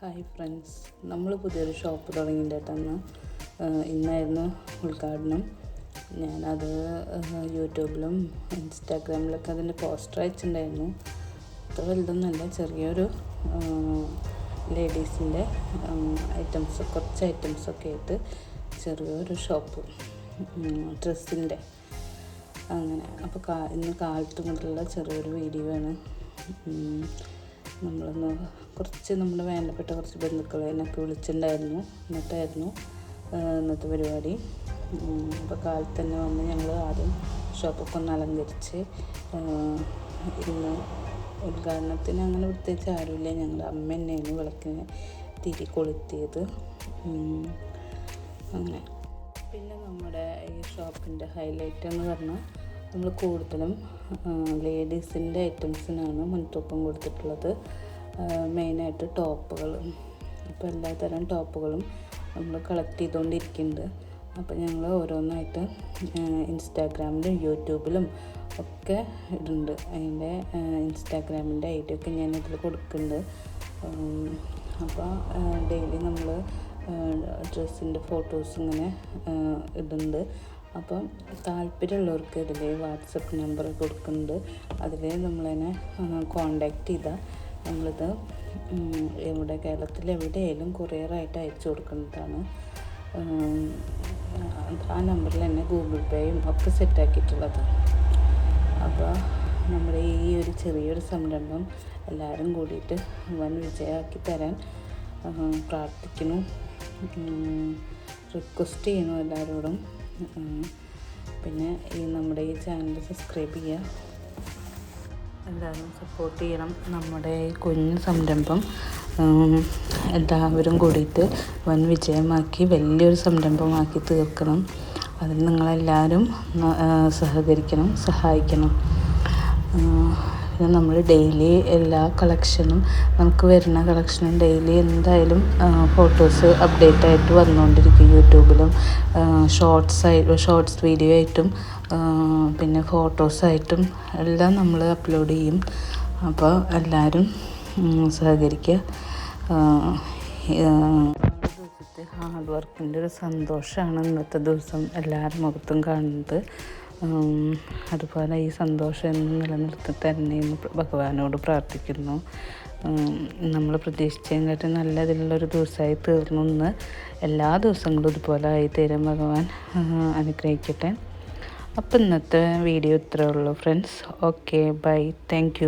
Hi friends. നമ്മൾ പുതിയൊരു shop തുടങ്ങിയിട്ടാണ് ഇന്നായിരുന്നു ഉദ്ഘാടനം. ഞാനത് യൂട്യൂബിലും ഇൻസ്റ്റാഗ്രാമിലൊക്കെ അതിന്റെ പോസ്റ്റർ അയച്ചിട്ടുണ്ടായിരുന്നു. അത്ര വലുതൊന്നുമല്ല ചെറിയൊരു ലേഡീസിന്റെ ഐറ്റംസ് കുറച്ച് ഐറ്റംസൊക്കെ ആയിട്ട് ചെറിയൊരു ഷോപ്പ് ഡ്രസ്സിന്റെ അങ്ങനെ. അപ്പോൾ കാ ഇന്ന് കാലത്ത് മുതലുള്ള ചെറിയൊരു വീഡിയോ ആണ്. നമ്മളൊന്ന് കുറച്ച് നമ്മുടെ വേണ്ടപ്പെട്ട കുറച്ച് ബന്ധുക്കളെ എന്നൊക്കെ വിളിച്ചിട്ടുണ്ടായിരുന്നു. എന്നിട്ടായിരുന്നു ഇന്നത്തെ പരിപാടി. അപ്പോൾ കാലത്ത് തന്നെ വന്ന് ഞങ്ങൾ ആദ്യം ഷോപ്പൊക്കെ ഒന്ന് അലങ്കരിച്ച് ഇന്ന് ഉദ്ഘാടനത്തിന് അങ്ങനെ പ്രത്യേകിച്ച് ആരുമില്ല. ഞങ്ങൾ അമ്മ തന്നെയാണ് വിളക്കിന് തിരി കൊളുത്തിയത്. അങ്ങനെ. പിന്നെ നമ്മുടെ ഈ ഷോപ്പിന്റെ ഹൈലൈറ്റ് എന്ന് പറഞ്ഞാൽ നമ്മൾ കൂടുതലും ലേഡീസിന്റെ ഐറ്റംസിനാണ് മുൻതൂക്കം കൊടുത്തിട്ടുള്ളത്. മെയിനായിട്ട് ടോപ്പുകൾ അപ്പോൾ എല്ലാതരം ടോപ്പുകളും നമ്മൾ കളക്ട് ചെയ്തുകൊണ്ടിരിക്കുന്നുണ്ട്. അപ്പോൾ ഞങ്ങൾ ഓരോന്നായിട്ട് ഇൻസ്റ്റാഗ്രാമിലും യൂട്യൂബിലും ഒക്കെ ഇടുന്നുണ്ട്. അതിന്റെ ഇൻസ്റ്റാഗ്രാമിന്റെ ഐ ഡി ഒക്കെ ഞാൻ ഇതിൽ കൊടുക്കുന്നുണ്ട്. അപ്പോൾ ഡെയിലി നമ്മൾ ഡ്രസ്സിന്റെ ഫോട്ടോസ് ഇങ്ങനെ ഇടുന്നുണ്ട്. അപ്പം താല്പര്യമുള്ളവർക്ക് ഇതിൽ വാട്സപ്പ് നമ്പർ കൊടുക്കുന്നുണ്ട്. അതിൽ നമ്മളതിനെ കോണ്ടാക്ട് ചെയ്താൽ നമ്മളിത് ഉം, എവിടെ കേരളത്തിൽ എവിടെയായാലും കൊറിയറായിട്ട് അയച്ചു കൊടുക്കുന്നതാണ്. ആ നമ്പറിൽ തന്നെ ഗൂഗിൾ പേയും ഒക്കെ സെറ്റാക്കിയിട്ടുള്ളത്. അപ്പോൾ നമ്മുടെ ഈ ഒരു ചെറിയൊരു സംരംഭം എല്ലാവരും കൂടിയിട്ട് വൻ വിജയമാക്കി തരാൻ പ്രാർത്ഥിക്കുന്നു. റിക്വസ്റ്റ് ചെയ്യുന്നു എല്ലാവരോടും. പിന്നെ ഈ നമ്മുടെ ഈ ചാനൽ സബ്സ്ക്രൈബ് ചെയ്യുക. എല്ലാവരും സപ്പോർട്ട് ചെയ്യണം. നമ്മുടെ ഈ കുഞ്ഞു സംരംഭം എല്ലാവരും കൂടിയിട്ട് വൻ വിജയമാക്കി വലിയൊരു സംരംഭമാക്കി തീർക്കണം. അതിന് നിങ്ങളെല്ലാവരും സഹകരിക്കണം സഹായിക്കണം. പിന്നെ നമ്മൾ ഡെയിലി എല്ലാ കളക്ഷനും നമുക്ക് വരുന്ന കളക്ഷനും ഡെയിലി എന്തായാലും ഫോട്ടോസ് അപ്ഡേറ്റ് ആയിട്ട് വന്നുകൊണ്ടിരിക്കും യൂട്യൂബിലും. ഷോർട്സ് ആയി ഷോർട്സ് വീഡിയോ ആയിട്ടും പിന്നെ ഫോട്ടോസായിട്ടും എല്ലാം നമ്മൾ അപ്ലോഡ് ചെയ്യും. അപ്പോൾ എല്ലാവരും സഹകരിക്കുക ഹാർഡ് വർക്കിന്റെ ഒരു സന്തോഷമാണ് ഇന്നത്തെ ദിവസം എല്ലാവരും മുഖത്തും കാണുന്നത്. അതുപോലെ ഈ സന്തോഷം എന്നും നിലനിർത്തി തന്നെ ഭഗവാനോട് പ്രാർത്ഥിക്കുന്നു. നമ്മൾ പ്രതീക്ഷിച്ചതിനെക്കാട്ടും നല്ല ഇതിലുള്ളൊരു ദിവസമായി തീർന്നു. എന്ന് എല്ലാ ദിവസങ്ങളും ഇതുപോലെ ആയി തീരാൻ ഭഗവാൻ അനുഗ്രഹിക്കട്ടെ. അപ്പം ഇന്നത്തെ വീഡിയോ ഇത്രയേ ഉള്ളൂ ഫ്രണ്ട്സ് ഓക്കെ ബൈ താങ്ക്